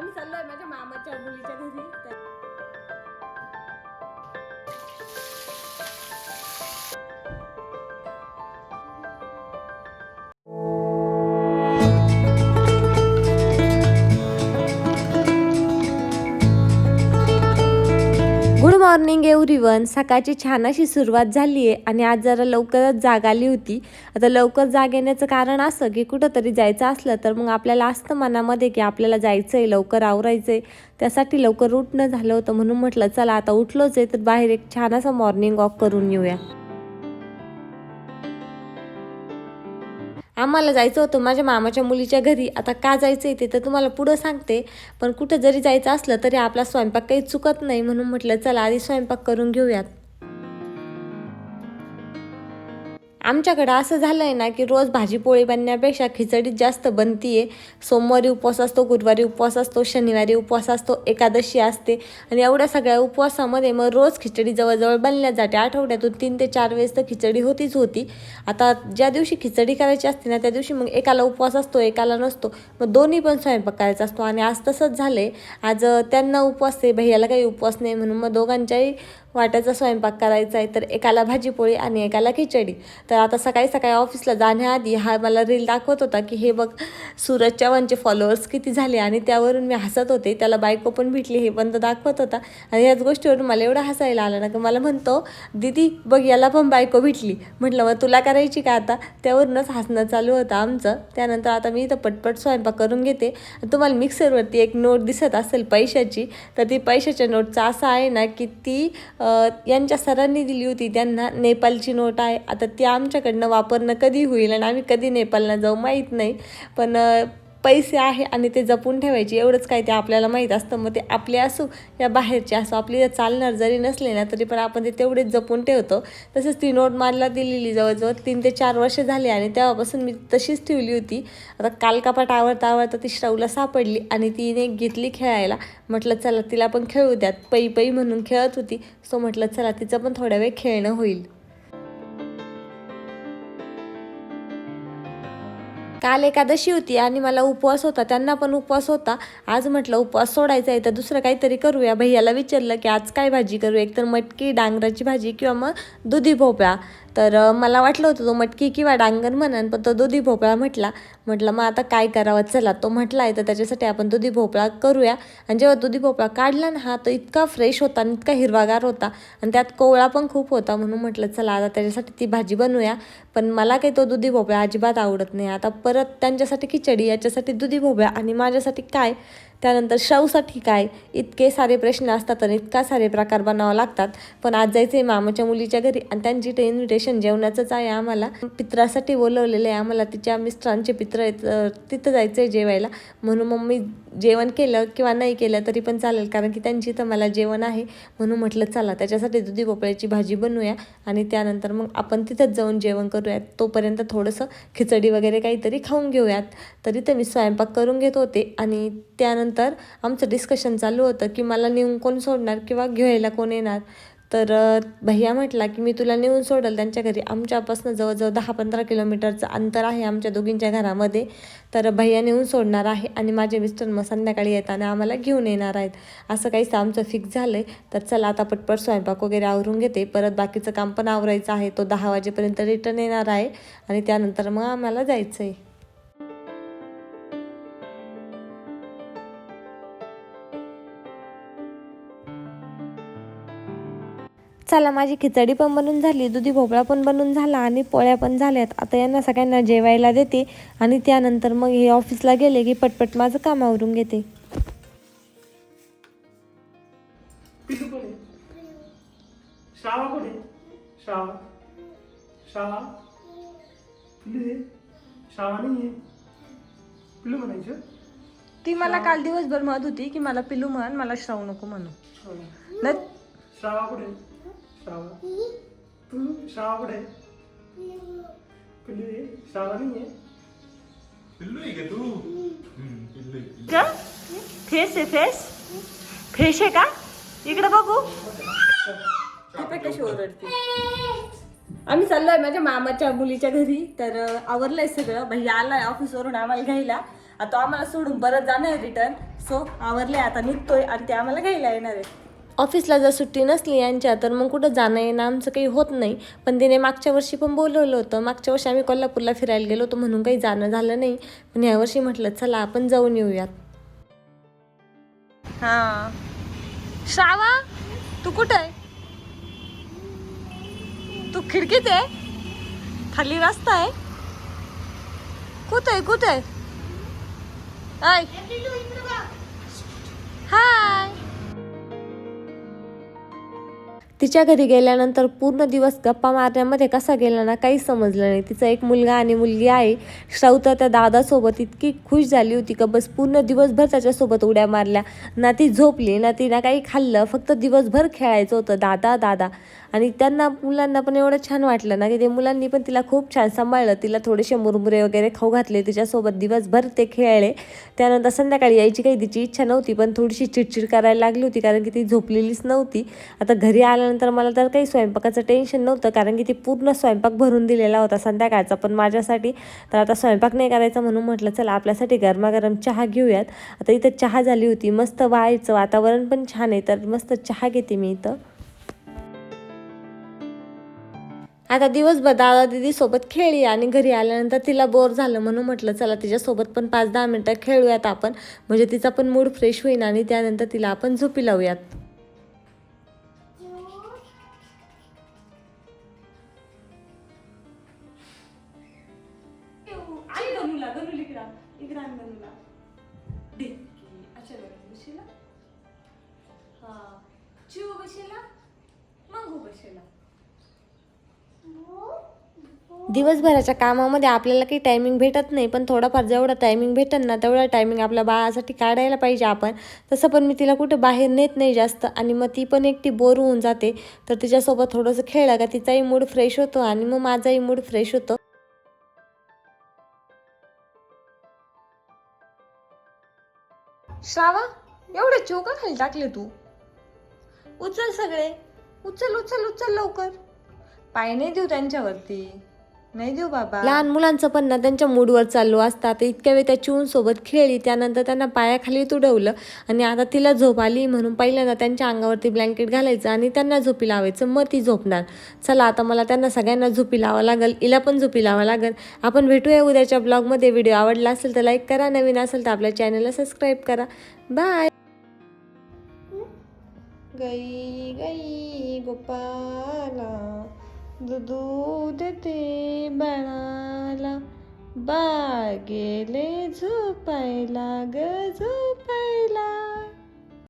आम्ही चाललोय माझ्या मामाच्या मुलीच्या घरी. तर गुड मॉर्निंग एव्हरीवन सकाळची छान अशी सुरुवात झाली आहे आणि आज जरा लवकरच जाग आली होती. आता लवकर जाग येण्याचं कारण असं की कुठंतरी जायचं असलं तर मग आपल्याला असतं मनामध्ये की आपल्याला जायचं आहे लवकर आवरायचं आहे त्यासाठी लवकर उठणं झालं होतं म्हणून म्हटलं चला आता उठलोच आहे तर बाहेर एक छान असा मॉर्निंग वॉक करून येऊया. आम्हाला जायचं होतं माझ्या मामाच्या मुलीच्या घरी. आता का जायचं आहे ते तर तुम्हाला पुढं सांगते. पण कुठं जरी जायचं असलं तरी आपला स्वयंपाक काही चुकत नाही म्हणून म्हटलं चला आधी स्वयंपाक करून घेऊयात. आमच्याकडं असं झालं आहे ना की रोज भाजी पोळी बनण्यापेक्षा खिचडीच जास्त बनतीये. सोमवारी उपवास असतो गुरुवारी उपवास असतो शनिवारी उपवास असतो एकादशी असते. आणि एवढ्या सगळ्या उपवासामध्ये मग रोज खिचडी जवळजवळ बनल्या जाते. आठवड्यातून तीन ते चार वेळेस तर खिचडी होतीच होती. आता ज्या दिवशी खिचडी करायची असते ना त्या दिवशी मग एकाला उपवास असतो एकाला नसतो. मग दोन्ही पण स्वयंपाक करायचा असतो. आणि आज तसंच झालं आहे आज त्यांना उपवास आहे भैयाला काही उपवास नाही म्हणून मग दोघांच्याही वाट्याचा स्वयंपाक करायचा आहे तर एकाला भाजीपोळी आणि एकाला खिचडी. तर आता सकाळी सकाळी ऑफिसला जाण्याआधी हा मला रील दाखवत होता की हे बघ सूरज चव्हाणचे फॉलोअर्स किती झाले आणि त्यावरून मी हसत होते. त्याला बायको पण भेटली हे पण तो दाखवत होता. आणि ह्याच गोष्टीवरून मला एवढं हसायला आलं ना की मला म्हणतो दीदी बघ याला पण बायको भेटली. म्हटलं मग तुला करायची का आता? त्यावरूनच हसणं चालू होतं आमचं. त्यानंतर आता मी इथं पटपट स्वयंपाक करून घेते. तुम्हाला मिक्सरवरती एक नोट दिसत असेल पैशाची तर ती पैशाच्या नोटचा असा आहे ना की ती यांच्या सरांनी दिली होती. त्यांना नेपाळची नोट आहे. आता ती आमच्याकडनं वापरणं कधी होईल आणि आम्ही कधी नेपाळला जाऊ माहीत नाही. पण पैसे आहे आणि ते जपून ठेवायचे एवढंच काय ते आपल्याला माहीत असतं. मग ते आपले असो या बाहेरचे असो आपली चालणार जरी नसले ना तरी पण आपण ते तेवढेच जपून ठेवतो. तसंच ती नोट मला दिलेली जवळजवळ तीन ते चार वर्ष झाले आणि तेव्हापासून मी तशीच ठेवली होती. आता काल कपाट आवडता आवडता ती श्रवला सापडली आणि तिने घेतली खेळायला. म्हटलं चला तिला पण खेळू द्यात. पै पै म्हणून खेळत होती. सो म्हटलं चला तिचं पण थोड्या वेळ खेळणं होईल. काल एकादशी होती आणि मला उपवास होता त्यांना पण उपवास होता. आज म्हटलं उपवास सोडायचा आहे तर दुसरं काहीतरी करूया. भैयाला विचारलं की आज काय भाजी करू? एक तर मटकी डांगराची भाजी किंवा मग दुधी भोपळा. तर मला वाटलं होतं तो मटकी किंवा डांगर म्हणन पण तो दुधी भोपळा म्हटला. म्हटलं मग आता काय करावं? चला. तो म्हटला आहे तर त्याच्यासाठी आपण दुधी भोपळा करूया. आणि जेव्हा दुधी भोपळा काढला ना हा तो इतका फ्रेश होता आणि इतका हिरवागार होता. आणि त्यात कोवळा पण खूप होता म्हणून म्हटलं चला आता त्याच्यासाठी ती भाजी बनवूया. पण मला काही तो दुधी भोपळा अजिबात आवडत नाही. आता परत त्यांच्यासाठी खिचडी याच्यासाठी दुधी भोपळा आणि माझ्यासाठी काय? त्यानंतर शाऊसाठी काय? इतके सारे प्रश्न असतात आणि इतका सारे प्रकार बनावा लागतात. पण आज जायचं आहे मामाच्या मुलीच्या घरी आणि त्यांची ते इन्व्हिटेशन जेवणाचंच आहे आम्हाला. पित्रासाठी बोलवलेलं आहे आम्हाला. तिच्या मिस्टरांचे पित्र आहेत तिथं जायचं आहे जेवायला. म्हणून मग मी जेवण केलं किंवा नाही केलं तरी पण चालेल कारण की त्यांची तर मला जेवण आहे. म्हणून म्हटलं चला त्याच्यासाठी दुधी भोपळ्याची भाजी बनवूया आणि त्यानंतर मग आपण तिथंच जाऊन जेवण करूयात. तोपर्यंत थोडंसं खिचडी वगैरे काहीतरी खाऊन घेऊयात. तरी तर मी स्वयंपाक करून घेत होते आणि त्यानंतर आमचं डिस्कशन चालू होतं की मला नेऊन कोण सोडणार किंवा घ्यायला कोण येणार? तर भैया म्हटला की मी तुला नेऊन सोडल त्यांच्या घरी. आमच्यापासून जवळजवळ दहा पंधरा किलोमीटरचं अंतर आहे आमच्या दोघींच्या घरामध्ये. तर भैया नेऊन सोडणार आहे आणि माझे मिस्टर मग संध्याकाळी येताना आम्हाला घेऊन येणार आहेत. असं काहीच आमचं फिक्स झालं आहे तर चला आता पटपट स्वयंपाक वगैरे आवरून घेते. परत बाकीचं काम पण आवरायचं आहे. तो दहा वाजेपर्यंत रिटर्न येणार आहे आणि त्यानंतर मग आम्हाला जायचं आहे चला माझी खिचडी पण बनून झाली दुधी भोपळा पण बनून झाला आणि पोळ्या पण झाल्यात. आता यांना सगळ्यांना जेवायला देते आणि त्यानंतर मग हे ऑफिसला गेले की पटपट माझं काम आवरून घेते. नाही आहे? म्हणायचं? ती मला काल दिवसभर म्हणत होती की मला पिलू म्हण मला श्रावू नको म्हणू. श्रावा. नाही श्रावा कुठे आहे? श्रावा पिलू श्रावा कुठे आहे? पिलू आहे श्रावा नाही आहे पिल्लू आहे का तू हम्म, पिल्लू आहे, पिल्लू. का फेस आहे फेस फेस आहे का इकडे बघू कशी ओरडते आम्ही चाललोय माझ्या मामाच्या मुलीच्या घरी तर अं, आवरलंय सगळं भैया आलाय ऑफिसवरून आम्हाला घ्यायला आता आम्हाला सोडून परत जाणार रिटर्न सो आवरले आता निघतोय आणि ते आम्हाला घ्यायला येणार आहे ऑफिसला जर सुट्टी नसली यांच्या तर मग कुठं जाणं येणं आमचं काही होत नाही. पण तिने मागच्या वर्षी पण बोलवलं होतं. मागच्या वर्षी आम्ही कोल्हापूरला फिरायला गेलो होतो म्हणून काही जाणं झालं नाही. पण यावर्षी म्हटलं चला आपण जाऊन येऊयात. हा. श्रावा तू कुठं आहे? तू खिडकीत आहे? खाली रस्ता आहे? कुठं आहे? कुठं आहे? तिच्या घरी गेल्यानंतर पूर्ण दिवस गप्पा मारण्यामध्ये कसा गेला ना काही समजलं नाही. तिचा एक मुलगा आणि मुलगी आहे. श्राऊ तर त्या दादासोबत इतकी खुश झाली होती का बस पूर्ण दिवसभर त्याच्यासोबत उड्या मारल्या. ना ती झोपली ना ती ना काही खाल्लं फक्त दिवसभर खेळायचं होतं. दादा दादा. आणि त्यांना मुलांना पण एवढं छान वाटलं ना की ते मुलांनी पण तिला खूप छान सांभाळलं. तिला थोडेसे मुरमुरे वगैरे खाऊ घातले. तिच्यासोबत दिवसभर ते खेळले. त्यानंतर संध्याकाळी यायची काही तिची इच्छा नव्हती पण थोडीशी चिडचिड करायला लागली होती कारण की ती झोपलेलीच नव्हती. आता घरी आल्यानंतर मला तर काही स्वयंपाकाचं टेन्शन नव्हतं कारण की ती पूर्ण स्वयंपाक भरून दिलेला होता संध्याकाळचा. पण माझ्यासाठी तर आता स्वयंपाक नाही करायचा म्हणून म्हटलं चला आपल्यासाठी गरमागरम चहा घेऊयात. आता इथं चहा झाली होती मस्त वायचं वातावरण पण छान आहे तर मस्त चहा घेते मी इथं. आता दिवसभर दादा दीदीसोबत खेळली आणि घरी आल्यानंतर तिला बोर झालं म्हणून म्हटलं चला तिच्यासोबत पण पाच दहा मिनटं खेळूयात आपण. म्हणजे तिचा पण मूड फ्रेश होईल आणि त्यानंतर तिला आपण झोपी लावूयात. दिवसभराच्या कामामध्ये आपल्याला काही टायमिंग भेटत नाही पण थोडाफार जेवढा टायमिंग भेटेल ना तेवढा टायमिंग आपल्या बाळासाठी काढायला पाहिजे आपण. तसं पण मी तिला कुठं बाहेर नेत नाही जास्त आणि मग ती पण एकटी बोर होऊन जाते. तर तिच्यासोबत थोडंसं खेळलं का तिचाही मूड फ्रेश होतो आणि मग माझाही मूड फ्रेश होतो. श्रावा एवढे चोका खाली टाकले तू. उचल सगळे. उचल उचल उचल लवकर. पाय नाही देऊ त्यांच्यावरती. नाही देऊ बाबा. लहान मुलांचं पण ना त्यांच्या मूडवर चाललो असतात इतक्या वेळ त्या चिवून सोबत खेळली त्यानंतर त्यांना पायाखाली तुडवलं आणि आता तिला झोप आली म्हणून पहिल्यांदा त्यांच्या अंगावरती ब्लँकेट घालायचं आणि त्यांना झोपी लावायचं. मग ती झोपणार. चला आता मला त्यांना सगळ्यांना झोपी लावावं लागेल हिला पण झोपी लावावं लागेल. आपण भेटूया उद्याच्या ब्लॉगमध्ये. व्हिडिओ आवडला असेल तर लाईक करा. नवीन असेल तर आपल्या चॅनलला सबस्क्राईब करा. बाय. गई गई गोपाला दूध देते बाळाला बागेले झोपायला ग झोप